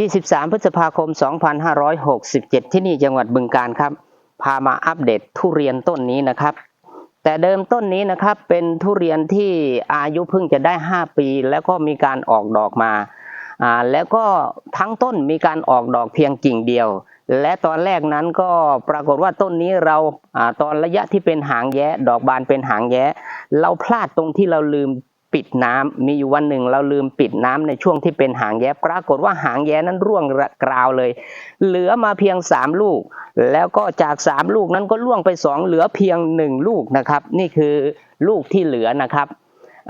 23 พฤษภาคม 2567 ที่นี่จังหวัดบึงการครับ พามาอัปเดตทุเรียนต้นนี้นะครับ แต่เดิมต้นนี้นะครับเป็นทุเรียนที่อายุเพิ่งจะได้ 5 ปี แล้วก็มีการออกดอกมาอ่าแล้วก็ทั้งต้นมีการออกดอกเพียงกิ่งเดียว และตอนแรกนั้นก็ปรากฏว่าต้นนี้เราอ่าตอนระยะที่เป็นหางแย้ดอกบานเป็นหางแย้เราพลาดตรงที่เราลืม ปิดน้ำมีอยู่วันหนึ่งเราลืมปิดน้ำในช่วงที่เป็นหางแย้ปรากฏว่าหางแย้นั้นร่วงกราวเลย เหลือมาเพียงสามลูก แล้วก็จากสามลูกนั้นก็ล่วงไปสองเหลือเพียงหนึ่งลูกนะครับ นี่คือลูกที่เหลือนะครับ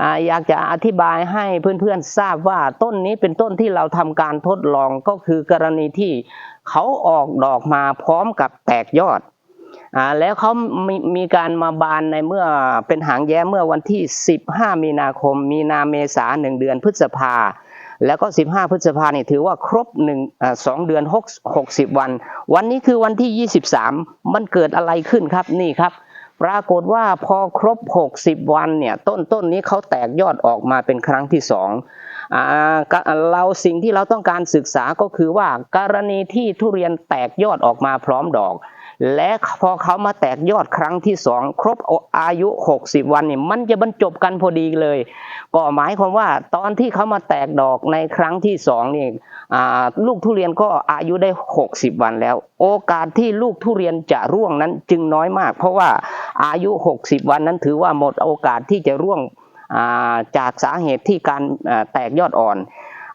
อ่าอยากจะอธิบายให้เพื่อนๆทราบว่าต้นนี้เป็นต้นที่เราทำการทดลองก็คือกรณีที่เขาออกดอกมาพร้อมกับแตกยอด อ่าแล้วเขามีมีการมาบานในเมื่อเป็นหางแย้เมื่อวันที่ 15 มีนาคม มีนาเมษาหนึ่งเดือนพฤษภาแล้วก็ 15 พฤษภาเนี่ยถือว่าครบหนึ่งอ่าสองเดือน6 60 วัน วันนี้คือวันที่ 23 มันเกิดอะไรขึ้นครับนี่ครับ ปรากฏว่าพอครบ 60 วันเนี่ยต้นต้นนี้เขาแตกยอดออกมาเป็นครั้งที่สองอ่าเราสิ่งที่เราต้องการศึกษาก็คือว่ากรณีที่ทุเรียนแตกยอดออกมาพร้อมดอก และพอเขามาแตกยอดครั้งที่สองครบอายุ 60 วันนี่มันจะบรรจบกันพอดีเลย ก็หมายความว่าตอนที่เขามาแตกดอกในครั้งที่สองนี่ลูกทุเรียนก็อายุได้ 60 วันแล้ว โอกาสที่ลูกทุเรียนจะร่วงนั้นจึงน้อยมาก เพราะว่าอายุ 60 วันนั้นถือว่าหมดโอกาสที่จะร่วงาจากสาเหตุที่การแตกยอดอ่อน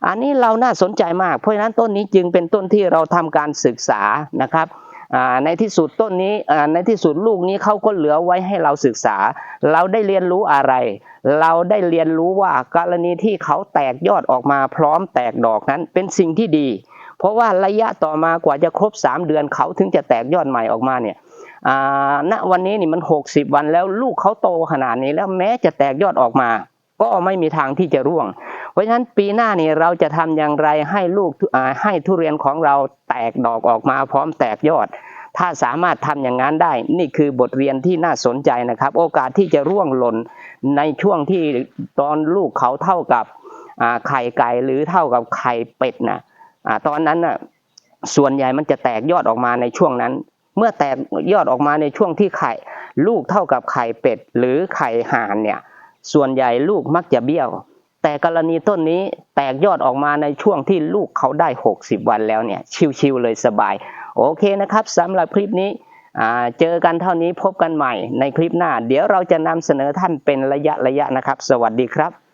อันนี้เราน่าสนใจมาก เพราะฉะนั้นต้นนี้จึงเป็นต้นที่เราทำการศึกษานะครับ ในที่สุดต้นนี้ในที่สุดลูกนี้เขาก็เหลือไว้ให้เราศึกษา เราได้เรียนรู้อะไร เราได้เรียนรู้ว่ากรณีที่เขาแตกยอดออกมาพร้อมแตกดอกนั้นเป็นสิ่งที่ดี เพราะว่าระยะต่อมากว่าจะครบ 3 เดือนเขาถึงจะแตกยอดใหม่ออกมาเนี่ยณวันนี้นี่มัน 60 วันแล้วลูกเขาโตขนาดนี้แล้วแม้จะแตกยอดออกมา ก็ไม่มีทางที่จะร่วง เพราะฉะนั้นปีหน้านี่เราจะทำอย่างไรให้ลูกให้ทุเรียนของเราแตกดอกออกมาพร้อมแตกยอด ถ้าสามารถทำอย่างนั้นได้ นี่คือบทเรียนที่น่าสนใจนะครับ โอกาสที่จะร่วงหล่นในช่วงที่ตอนลูกเขาเท่ากับไข่ไก่หรือเท่ากับไข่เป็ดนะอ่าตอนนั้นน่ะส่วนใหญ่มันจะแตกยอดออกมาในช่วงนั้น เมื่อแตกยอดออกมาในช่วงที่ไข่ ลูกเท่ากับไข่เป็ดหรือไข่ห่านเนี่ยส่วนใหญ่ลูกมักจะเบี้ยว แต่กรณีต้นนี้แตกยอดออกมาในช่วงที่ลูกเขาได้ 60 วันแล้วเนี่ยชิวๆเลยสบาย โอเคนะครับสำหรับคลิปนี้เจอกันเท่านี้พบกันใหม่ในคลิปหน้า เดี๋ยวเราจะนำเสนอท่านเป็นระยะระยะนะครับ สวัสดีครับ